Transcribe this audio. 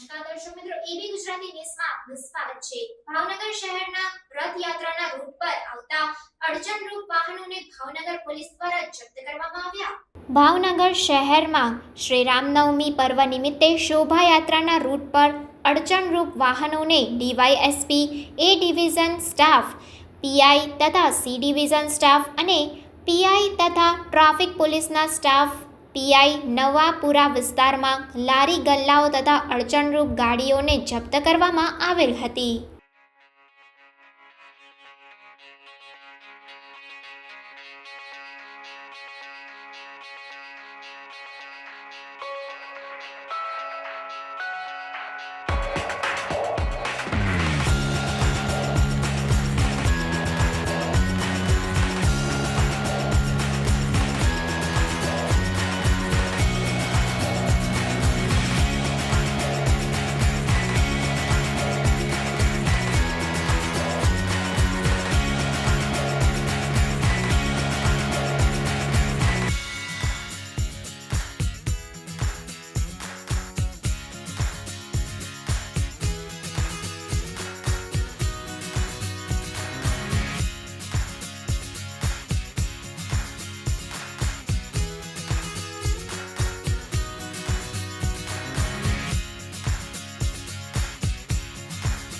નમસ્કાર દર્શક મિત્રો એબી ગુજરાતી ન્યૂઝમાં આપનું સ્વાગત છે. ભાવનગર શહેરના રથ યાત્રાના રૂટ પર આવતા અડચણરૂપ વાહનોને ભાવનગર પોલીસ દ્વારા જપ્ત કરવામાં આવ્યા. ભાવનગર શહેરમાં શ્રી રામનવમી પર્વ નિમિત્તે શોભાયાત્રાના રૂટ પર અડચણરૂપ વાહનોને DYSP, A division staff, PI તથા સી ડિવિઝન સ્ટાફ અને પીઆઈ તથા ટ્રાફિક પોલીસના સ્ટાફ પીઆઈ નવાપુરા વિસ્તારમાં લારી ગલ્લાઓ તથા અડચણરૂપ ગાડીઓને જપ્ત કરવામાં આવેલ હતી.